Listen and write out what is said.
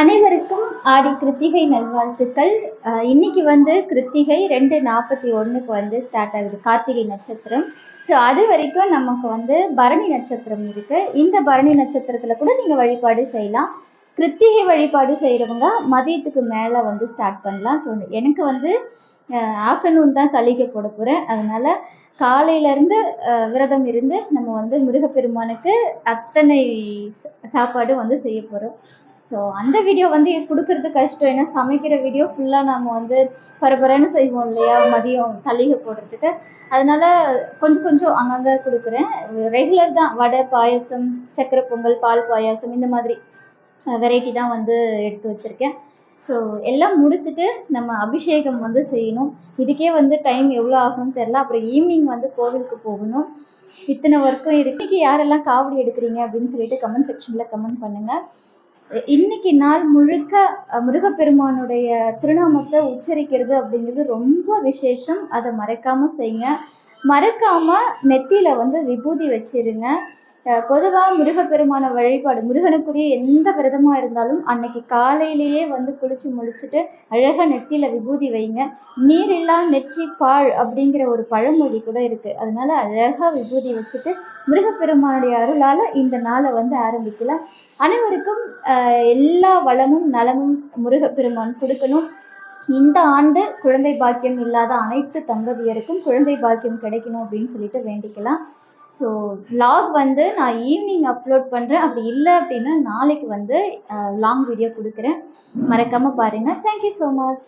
அனைவருக்கும் ஆடி கிருத்திகை நல்வாழ்த்துக்கள். இன்னைக்கு வந்து கிருத்திகை ரெண்டு நாற்பத்தி ஒன்றுக்கு வந்து ஸ்டார்ட் ஆகுது. கார்த்திகை நட்சத்திரம். ஸோ அது வரைக்கும் நமக்கு வந்து பரணி நட்சத்திரம் இருக்குது இந்த பரணி நட்சத்திரத்தில் கூட நீங்கள் வழிபாடு செய்யலாம். கிருத்திகை வழிபாடு செய்கிறவங்க மதியத்துக்கு மேலே வந்து ஸ்டார்ட் பண்ணலாம். ஸோ எனக்கு வந்து ஆஃப்டர்நூன் தான் தளிகை போட போகிறேன் அதனால் காலையிலேருந்து விரதம் இருந்து நம்ம வந்து முருகப்பெருமானுக்கு அத்தனை சாப்பாடும் வந்து செய்ய போகிறோம் ஸோ அந்த வீடியோ வந்து கொடுக்கறது கஷ்டம். ஏன்னா சமைக்கிற வீடியோ ஃபுல்லாக நம்ம வந்து பரபரன்னு செய்வோம் இல்லையா? மதியம் தள்ளிகை போடுறதுக்கு. அதனால கொஞ்சம் கொஞ்சம் அங்கங்கே கொடுக்குறேன். ரெகுலர் தான். வடை பாயாசம் சக்கரை பொங்கல் பால் பாயாசம் இந்த மாதிரி வெரைட்டி தான் வந்து எடுத்து வச்சுருக்கேன். ஸோ எல்லாம் முடிச்சுட்டு நம்ம அபிஷேகம் வந்து செய்யணும். இதுக்கே வந்து டைம் எவ்வளோ ஆகும்னு தெரில அப்புறம் ஈவினிங் வந்து கோவிலுக்கு போகணும். இத்தனை ஒர்க்கும் இருக்கு. இன்னைக்கு யாரெல்லாம் காவடி எடுக்கிறீங்க அப்படின்னு சொல்லிட்டு கமெண்ட் செக்ஷனில் கமெண்ட் பண்ணுங்கள் இன்னைக்கு நாள் முழுக்க முருகப்பெருமானுடைய திருநாமத்தை உச்சரிக்கிறது அப்படிங்கிறது ரொம்ப விசேஷம். அதை மறக்காம செய்யுங்க. மறக்காம நெத்தியில வந்து விபூதி வச்சிருங்க. பொதுவாக பொதுவா முருகப்பெருமான வழிபாடு முருகனுக்குரிய எந்த விரதமா இருந்தாலும் அன்னைக்கு காலையிலேயே வந்து குளிச்சு முடிச்சுட்டு அழகாக நெத்தியில விபூதி வைங்க. நீரில்லா நெற்றி பாழ் அப்படிங்கிற ஒரு பழமொழி கூட இருக்கு. அதனால அழகா விபூதி வச்சுட்டு முருகப்பெருமானுடைய அருளால இந்த நாளை வந்து ஆரம்பிக்கலாம். அனைவருக்கும் எல்லா வளமும் நலமும் முருகப்பெருமான் கொடுக்கணும். இந்த ஆண்டு குழந்தை பாக்கியம் இல்லாத அனைத்து தம்பதியருக்கும் குழந்தை பாக்கியம் கிடைக்கணும் அப்படின்னு சொல்லிட்டு வேண்டிக்கலாம். ஸோ vlog வந்து நான் ஈவினிங் அப்லோட் பண்ணுறேன் அப்படி இல்லை அப்படின்னா நாளைக்கு வந்து லாங் வீடியோ கொடுக்குறேன். மறக்காமல் பாருங்கள் தேங்க்யூ ஸோ மச்